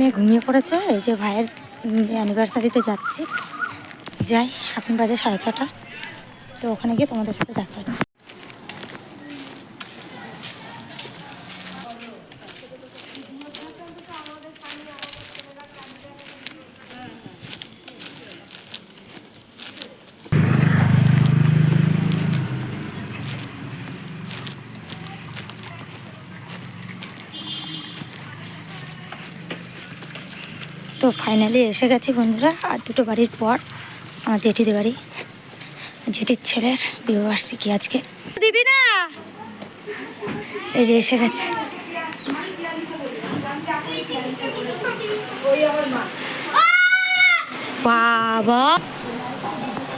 মেয়ে ঘুমিয়ে পড়েছে? এই যে ভাইয়ের অ্যানিভার্সারিতে যাচ্ছি। যাই, এখন বাজে সাড়ে ছটা। তো ওখানে গিয়ে তোমাদের সাথে দেখা হচ্ছে। ফাইনালি এসে গেছি বন্ধুরা আর দুটো বাড়ির পর আমার জেঠিদের বাড়ি। জেঠির ছেলের বিবাহবার্ষিকী আজকে। দিবি না? এই যে এসে গেছে। বাবা।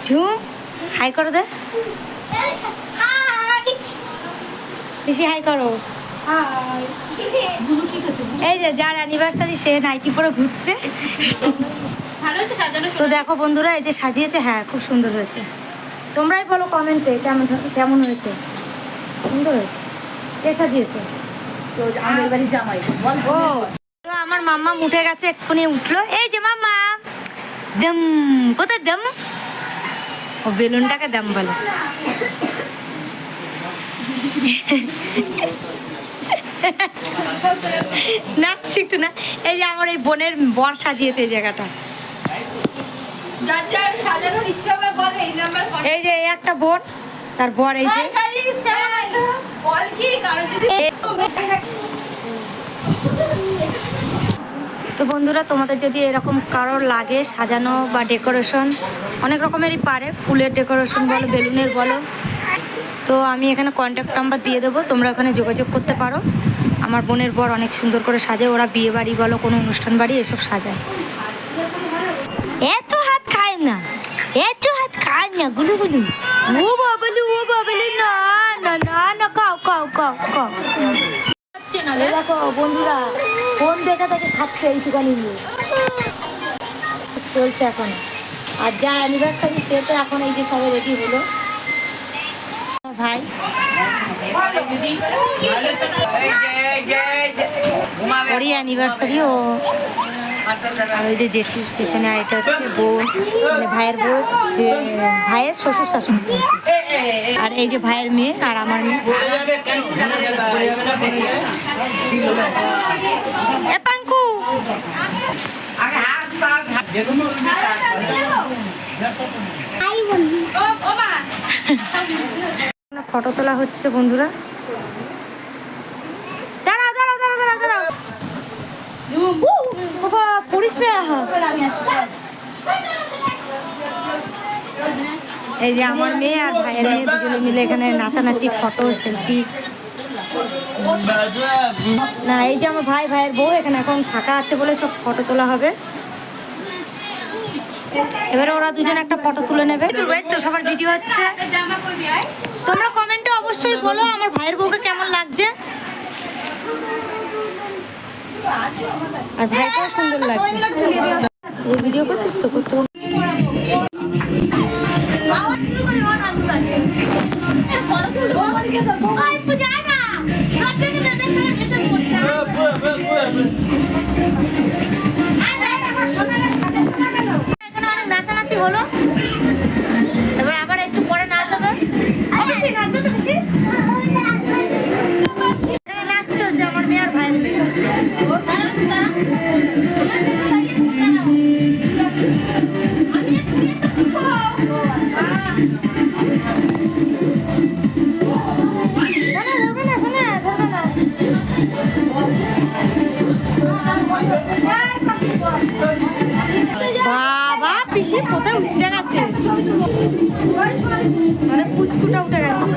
ঝুম হাই করো দে। বেশি হাই করো। এই যে যার অ্যানিভার্সারি সে নাইটি পরে ঘুরছে। তো দেখো বন্ধুরা এই যে সাজিয়েছে হ্যাঁ খুব সুন্দর হয়েছে। তোমরাই বলো কমেন্টে কেমন কেমন হয়েছে? সুন্দর হয়েছে। কে সাজিয়েছে? তো আমাদের বাড়ির জামাই বল। ও তো আমার মাম্মা উঠে গেছে এক্ষুনি উঠল। এই যে মাম্মা দম কোথায় দম? ও বেলুনটাকে দম বলে। নাচছি একটু না। এই যে আমার এই বোনের বর সাজিয়েছে এই জায়গাটা। এই যে এই একটা বোন তার বর এই যে। বল কি কারও যদি তো বন্ধুরা তোমাদের যদি এরকম কারোর লাগে সাজানো বা ডেকোরেশন অনেক রকমেরই পারে। ফুলের ডেকোরেশন বলো বেলুনের বলো। তো আমি এখানে কন্ট্যাক্ট নাম্বার দিয়ে দেবো তোমরা ওখানে যোগাযোগ করতে পারো। আমার বোনের বর অনেক সুন্দর করে সাজায় ওরা বিয়ে বাড়ি বলো কোনো অনুষ্ঠান বাড়ি এসব সাজায়। এত হাত খায় না এত হাত খায় না গুলু গুলু। ও বাবলি ও বাবলি না না না না কাও কাও কাও কাও এই দেখো বন্ধুরা ফোন দেখে দেখে খাচ্ছে এইটুকানি নিয়ে। চলছে এখন। আর যার অ্যানিভার্সারি সে তো এখন এই যে সবাই রেডি হলো। আমার ভাই। ওরই অ্যানিভার্সারি ও। আর ওই যে জেঠি পিছনে আর এটা হচ্ছে বোন মানে ভাইয়ের বউ যে ভাইয়ের শ্বশুর শাশুড়ি। আর এই যে ভাইয়ের মেয়ে আর আমার মেয়ে। পাঙ্কু। ফটো তোলা হচ্ছে, বন্ধুরা। দাঁড়াও দাঁড়াও দাঁড়াও এই যে আমার মেয়ে আর ভাইয়ের মেয়ে দুজনে মিলে এখানে নাচানাচি, ফটো, সেলফি। না, এই যে আমার ভাই, ভাইয়ের বউ এখানে এখন ফাঁকা আছে বলে সব ফটো তোলা হবে। এবারে ওরা দুজন একটা ফটো তুলে নেবে। সবার ভিডিও হচ্ছে। তোমরা কমেন্টে অবশ্যই বলো আমার ভাইয়ের বউকে কেমন লাগছে। আর ভাইকেও সুন্দর লাগছে। এই ভিডিও করছিস তো? করতে বাবা পিসি কোথায় উঠে গেছে। মানে পুচকুটা উঠে গেছে।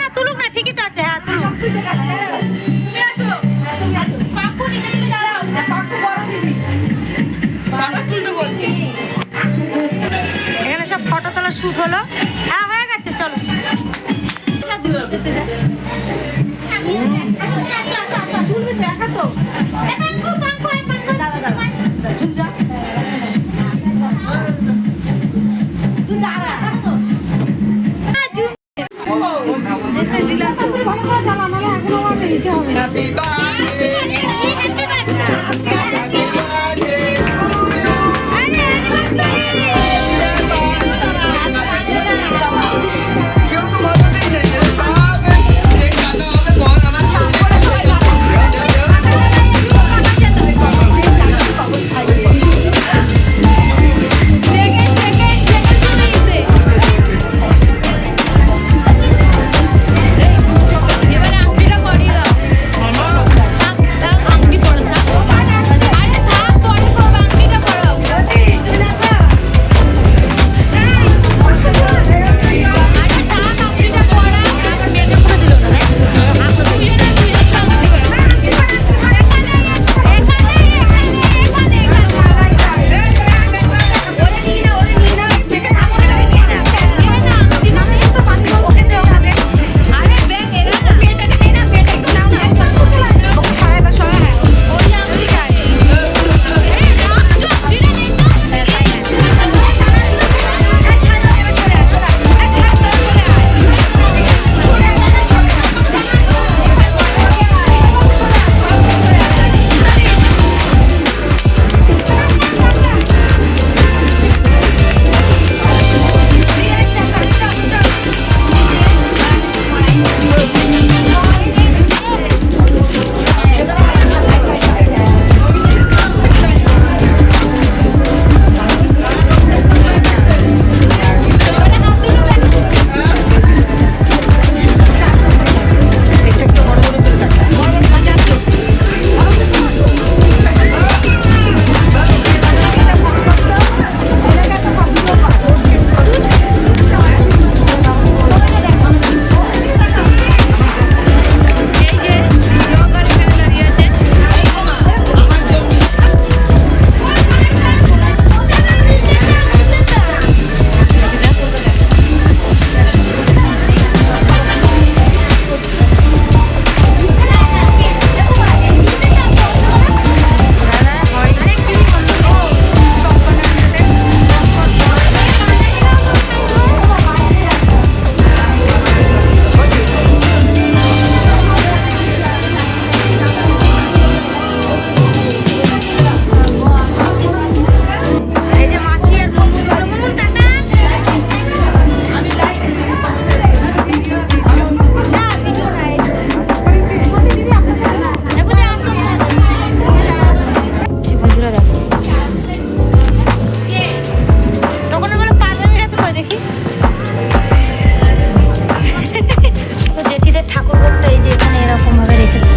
না তুলুক না, ঠিকই তো আছে হ্যাঁ তুলুক। এখানে সব ফটো তোলা শুট হলো। হ্যাঁ হয়ে গেছে, চলো। করবটা এই যে এখানে এরকমভাবে রেখেছে।